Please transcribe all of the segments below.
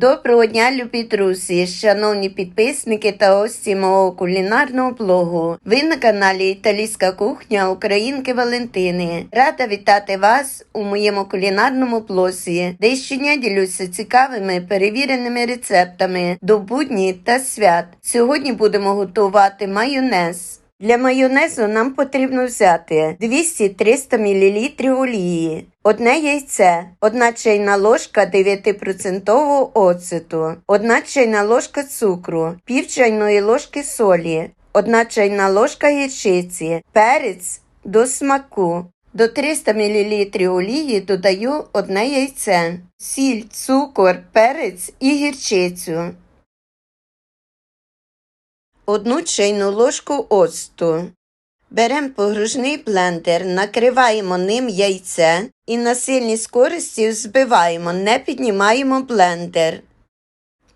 Доброго дня, любі друзі, шановні підписники та гості мого кулінарного блогу. Ви на каналі Італійська кухня Українки Валентини. Рада вітати вас у моєму кулінарному блозі, де щодня ділюся цікавими перевіреними рецептами до будні та свят. Сьогодні будемо готувати майонез. Для майонезу нам потрібно взяти 200-300 мл олії, одне яйце, 1 чайна ложка 9% оцету, 1 чайна ложка цукру, пів чайної ложки солі, 1 чайна ложка гірчиці, перець до смаку. До 300 мл олії додаю одне яйце, сіль, цукор, перець і гірчицю. Одну чайну ложку оцту. Беремо погружний блендер, накриваємо ним яйце і на сильній скорості взбиваємо, не піднімаємо блендер.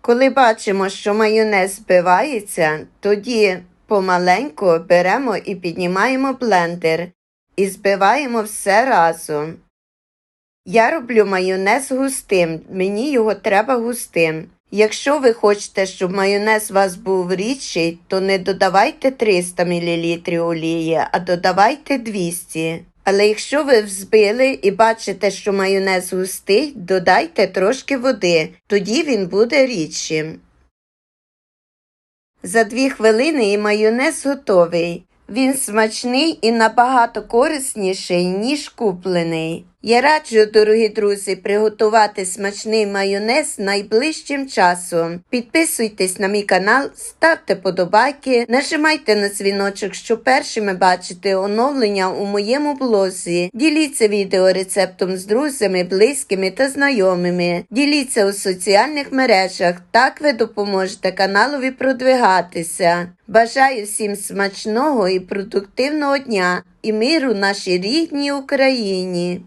Коли бачимо, що майонез збивається, тоді помаленьку беремо і піднімаємо блендер і збиваємо все разом. Я роблю майонез густим, мені його треба густим. Якщо ви хочете, щоб майонез у вас був рідший, то не додавайте 300 мл олії, а додавайте 200 Але якщо ви взбили і бачите, що майонез густий, додайте трошки води, тоді він буде рідшим. За 2 хвилини і майонез готовий. Він смачний і набагато корисніший, ніж куплений. Я раджу, дорогі друзі, приготувати смачний майонез найближчим часом. Підписуйтесь на мій канал, ставте подобайки, нажимайте на дзвіночок, щоб першими бачити оновлення у моєму блозі. Діліться відео рецептом з друзями, близькими та знайомими. Діліться у соціальних мережах, так ви допоможете каналові продвигатися. Бажаю всім смачного і продуктивного дня і миру нашій рідній Україні.